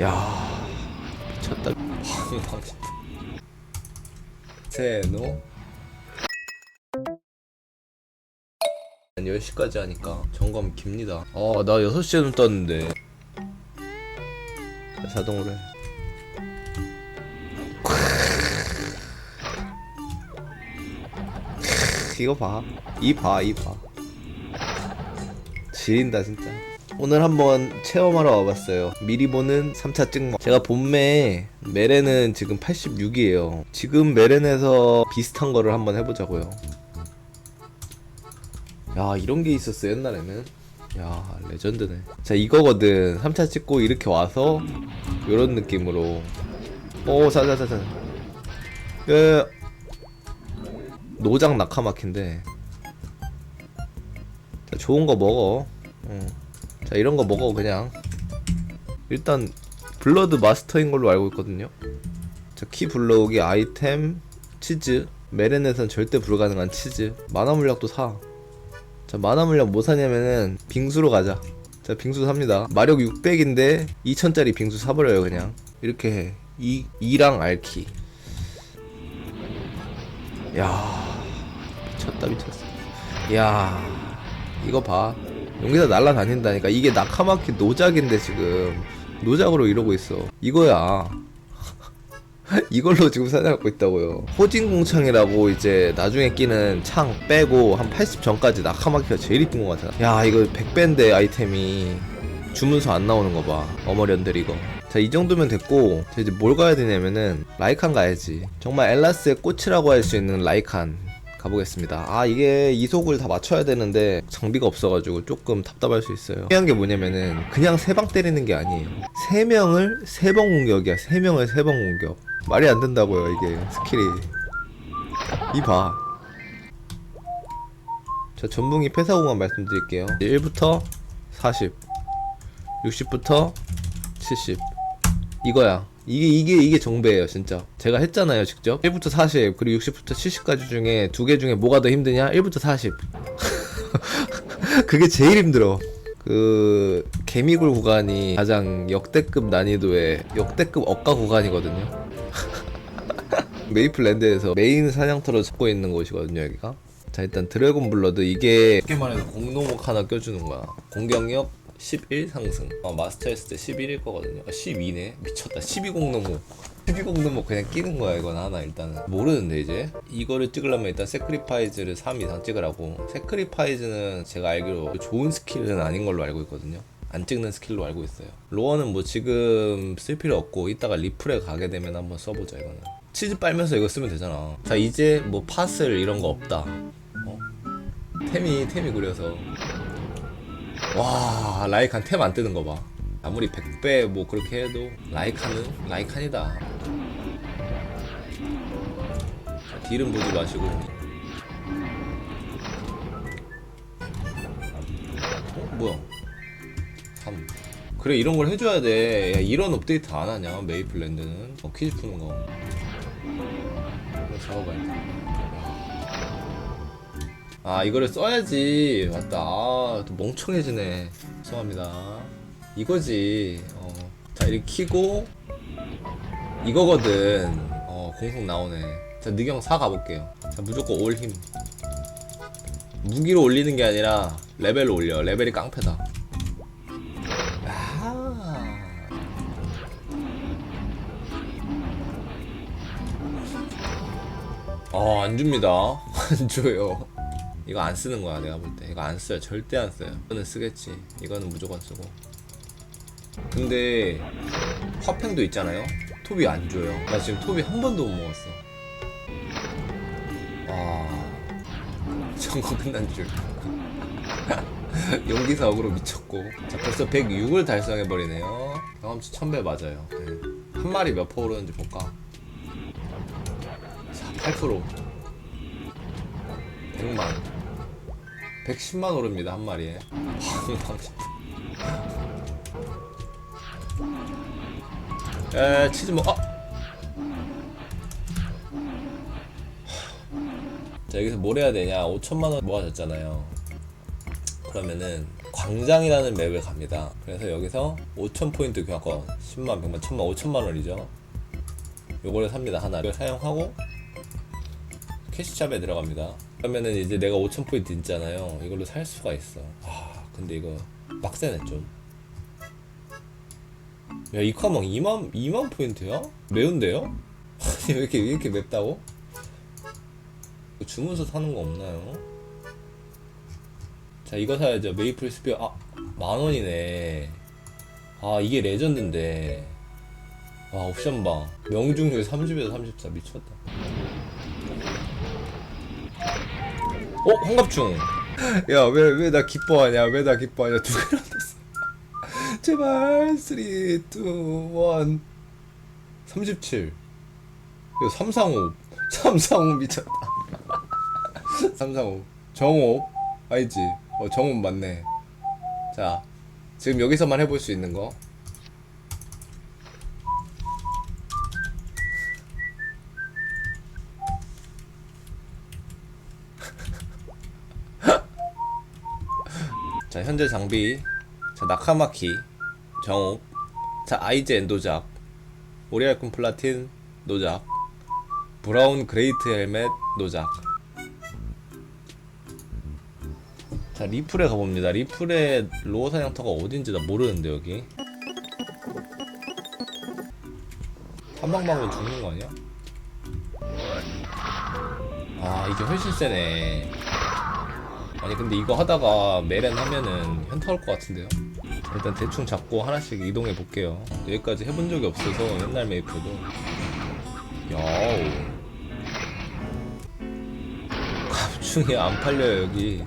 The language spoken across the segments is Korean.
야 미쳤다. 세노 10시까지 하니까 점검 깁니다. 아, 나 6시에 눈 떴는데. 자, 자동으로 해. 이거 봐. 이 봐, 이 봐. 지린다, 진짜. 오늘 한번 체험하러 와봤어요. 미리 보는 3차 찍먹. 제가 본매에 메렌은 지금 86이에요. 지금 메렌에서 비슷한 거를 한번 해보자고요. 야 이런 게 있었어 옛날에는 야 레전드네 자 이거거든 3차 찍고 이렇게 와서 요런 느낌으로 오 자자자자 예 노장 낙하마킨데 자 좋은 거 먹어 응. 자 이런 거 먹어 그냥. 일단 블러드 마스터인 걸로 알고 있거든요. 자키 불러오기 아이템 치즈. 메렌에선 절대 불가능한 치즈. 만화 물약도 사. 자 만화 물량 뭐 사냐면은 빙수로 가자. 자 빙수 삽니다. 마력 600인데 2000짜리 빙수 사버려요 그냥. 이렇게 해. 2, 2랑 알키. 야 미쳤다 미쳤어. 야 이거 봐 용기사 날라다닌다니까 이게 나카마키 노작인데 지금 노작으로 이러고 있어 이거야 이걸로 지금 사냥하고 있다고요. 호진공창이라고 이제 나중에 끼는 창 빼고 한 80 전까지 나카마키가 제일 이쁜 것 같아. 야 이거 100배인데 아이템이 주문서 안 나오는 거 봐. 어머련들 이거. 자 이 정도면 됐고 자, 이제 뭘 가야 되냐면은 라이칸 가야지. 정말 엘라스의 꽃이라고 할 수 있는 라이칸 가보겠습니다. 아 이게 이속을 다 맞춰야 되는데 장비가 없어가지고 조금 답답할 수 있어요. 중요한 게 뭐냐면은 그냥 세 방 때리는 게 아니에요. 세 명을 세 번 공격이야. 세 명을 세 번 공격. 말이 안 된다고요 이게 스킬이. 이 봐. 자 전붕이 폐사공만 말씀드릴게요. 1부터 40, 60부터 70. 이거야. 이게 이게 이게 정배예요, 진짜. 제가 했잖아요, 직접. 1부터 40 그리고 60부터 70까지 중에 두 개 중에 뭐가 더 힘드냐? 1부터 40. 그게 제일 힘들어. 그 개미굴 구간이 가장 역대급 난이도의 역대급 억가 구간이거든요. 메이플랜드에서 메인 사냥터로 잡고 있는 곳이거든요, 여기가. 자, 일단 드래곤 블러드 이게 쉽게 말해서 공노목 하나 껴주는 거야. 공격력 11 상승. 어, 마스터 했을 때 11일 거거든요. 아, 12네. 미쳤다. 12 공노목. 12 공노목 그냥 끼는 거야, 이건 하나 일단은. 모르는데 이제 이거를 찍으려면 일단 세크리파이즈를 3 이상 찍으라고. 세크리파이즈는 제가 알기로 좋은 스킬은 아닌 걸로 알고 있거든요. 안 찍는 스킬로 알고 있어요. 로어는 뭐 지금 쓸 필요 없고 이따가 리플에 가게 되면 한번 써보자 이거는. 치즈 빨면서 이거 쓰면 되잖아. 자 이제 뭐 팟을 이런 거 없다. 어? 템이 템이 구려서 와 라이칸 템 안 뜨는 거 봐. 아무리 100배 뭐 그렇게 해도 라이칸은 라이칸이다. 자, 딜은 보지 마시고. 어 뭐야? 3. 그래 이런 걸 해줘야 돼. 야, 이런 업데이트 안 하냐 메이플랜드는? 어 퀴즈 푸는 거. 이거 잡아봐야지. 아 이거를 써야지. 맞다. 아, 또 멍청해지네. 죄송합니다. 이거지. 어. 자 이렇게 키고 이거거든. 어 공속 나오네. 자 느경 4 가볼게요. 자 무조건 올 힘. 무기로 올리는 게 아니라 레벨로 올려. 레벨이 깡패다. 아. 어, 안 줍니다. 안 줘요. 이거 안 쓰는 거야, 내가 볼 때. 이거 안 써요. 절대 안 써요. 이거는 쓰겠지. 이거는 무조건 쓰고. 근데, 화팽도 있잖아요? 톱이 안 줘요. 나 지금 톱이 한 번도 못 먹었어. 와. 점검 끝난 줄. 용기사 억으로 미쳤고. 자, 벌써 106을 달성해버리네요. 경험치 1000배 맞아요. 네. 한 마리 몇 퍼 오르는지 볼까? 자, 8% 100만 110만 오릅니다 한 마리에 에 치즈 뭐 아! 자 여기서 뭘 해야 되냐 5천만 원 모아졌잖아요 그러면은 광장이라는 맵을 갑니다. 그래서 여기서 5,000포인트 교환권 10만, 100만, 1000만, 5천만 원이죠. 요거를 삽니다. 하나를 사용하고 캐시샵에 들어갑니다. 그러면은 이제 내가 5,000포인트 있잖아요. 이걸로 살 수가 있어. 아, 근데 이거 빡세네 좀. 야, 이 카몽 2만 2만 포인트야? 매운데요? 왜 이렇게 왜 이렇게 맵다고? 주문서 사는 거 없나요? 자, 이거 사야죠. 메이플 스피어 아, 만 원이네. 아, 이게 레전드인데. 와, 옵션 봐. 명중률 30에서 34 미쳤다. 어, 환갑충. 야, 왜 왜 나 기뻐하냐? 왜 나 기뻐하냐? 두 개나 떴어. 제발 3 2 1 37 이거 335 335 미쳤다. 335 정호 아니지. 어 정호 맞네. 자 지금 여기서만 해볼 수 있는 거 자 현재 장비. 자 나카마키 정옥. 자 아이즈 엔도작. 오리알콘 플라틴 노작. 브라운 그레이트 헬멧 노작. 자 리플에 가봅니다. 리플의 로어 사냥터가 어딘지 나 모르는데 여기. 한방방면 죽는 거 아니야? 아 이게 훨씬 세네 아니 근데 이거 하다가 메렌 하면은 현타 올 것 같은데요? 일단 대충 잡고 하나씩 이동해 볼게요. 여기까지 해본 적이 없어서 옛날 메이플도. 야우. 갑충이 안 팔려요 여기.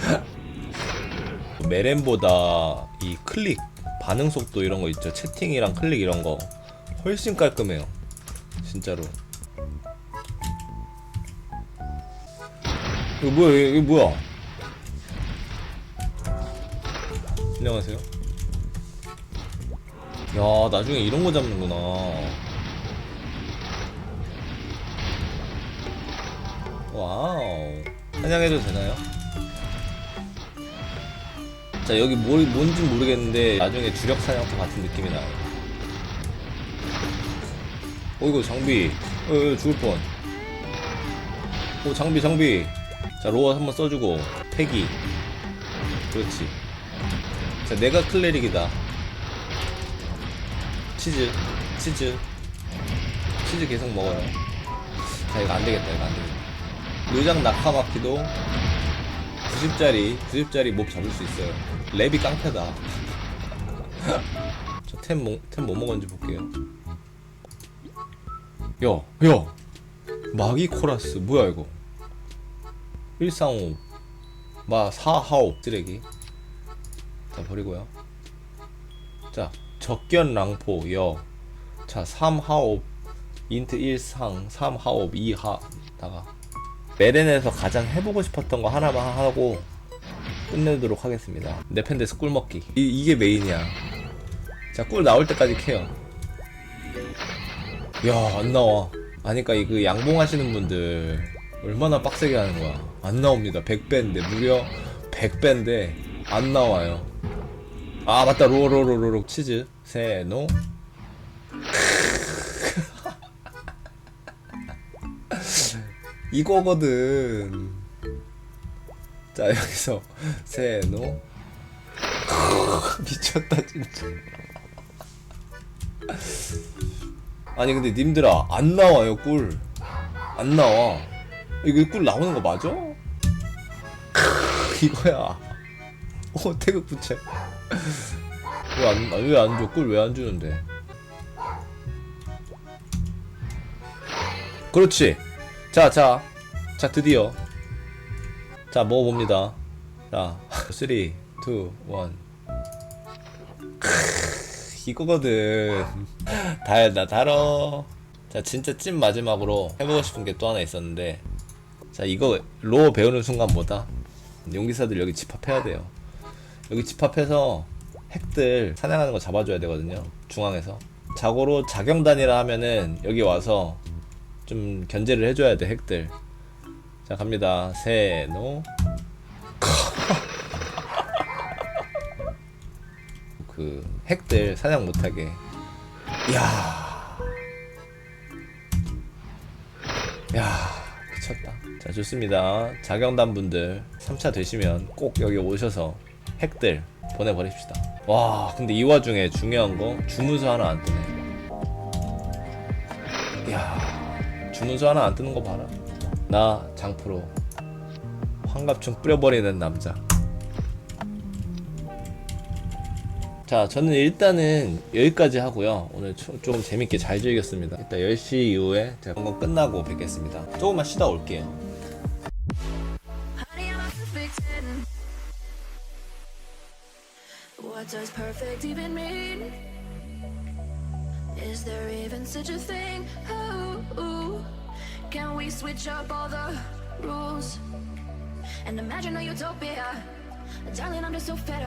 메렌보다 이 클릭 반응 속도 이런 거 있죠. 채팅이랑 클릭 이런 거 훨씬 깔끔해요. 진짜로. 이거 뭐야? 이거 뭐야? 안녕하세요. 야, 나중에 이런 거 잡는구나. 와우. 사냥해도 되나요? 자, 여기 뭘, 뭔지 모르겠는데, 나중에 주력 사냥터 같은 느낌이 나요. 어, 이거 장비. 어, 어, 죽을 뻔. 오, 장비, 장비. 자, 로어 한번 써주고, 패기. 그렇지. 자, 내가 클레릭이다. 치즈, 치즈. 치즈 계속 먹어요. 자, 이거 안 되겠다, 이거 안 되겠다. 요장 나카마키도 90짜리, 90짜리 몹 잡을 수 있어요. 랩이 깡패다. 저 템, 뭐, 템 뭐 먹었는지 볼게요. 야, 야! 마기 코라스, 뭐야, 이거? 135, 마, 4하옵, 쓰레기. 자 버리고요. 자 적견 랑포 여. 자 3하옵 인트 1상 3하옵 2하 다가 메렌에서 가장 해보고 싶었던 거 하나만 하고 끝내도록 하겠습니다. 네펜데스 꿀 먹기 이, 이게 메인이야. 자 꿀 나올 때까지 캐요. 야 안 나와. 아니까 이그 양봉 하시는 분들 얼마나 빡세게 하는 거야. 안 나옵니다. 100배인데 무려 100배인데 안 나와요. 아 맞다. 로로로로로 치즈. 세노. 이거거든. 자 여기서 세노. 미쳤다 진짜. 아니 근데 님들아 안 나와요 꿀. 안 나와 이거 꿀 나오는 거 맞아? 이거야 어 태극 부채 왜 안 왜 안 줘? 꿀 왜 안 주는데? 그렇지. 자, 자, 자 드디어 자 먹어봅니다. 자, 3, 2, 1. 이거거든. 달다 달어. 자, 진짜 찐 마지막으로 해보고 싶은 게 또 하나 있었는데, 자 이거 로어 배우는 순간 뭐다 용기사들 여기 집합해야 돼요. 여기 집합해서 핵들 사냥하는 거 잡아줘야 되거든요 중앙에서. 자고로 자경단이라 하면은 여기 와서 좀 견제를 해줘야 돼 핵들. 자 갑니다. 세노. 그 핵들 사냥 못하게. 이야. 야. 좋습니다. 자경단 분들 3차 되시면 꼭 여기 오셔서 핵들 보내버립시다. 와 근데 이 와중에 중요한 거 주문서 하나 안 뜨네. 야 주문서 하나 안 뜨는 거 봐라. 나 장프로 환갑충 뿌려버리는 남자. 자, 저는 일단은 여기까지 하고요. 오늘 좀, 좀 재밌게 잘 즐겼습니다. 이따 10시 이후에 제가 방송 끝나고 뵙겠습니다. 조금만 쉬다 올게요. What does perfect even mean? Is there even such a thing? Ooh, can we switch up all the rules and imagine a utopia? Darling, I'm just so fed up.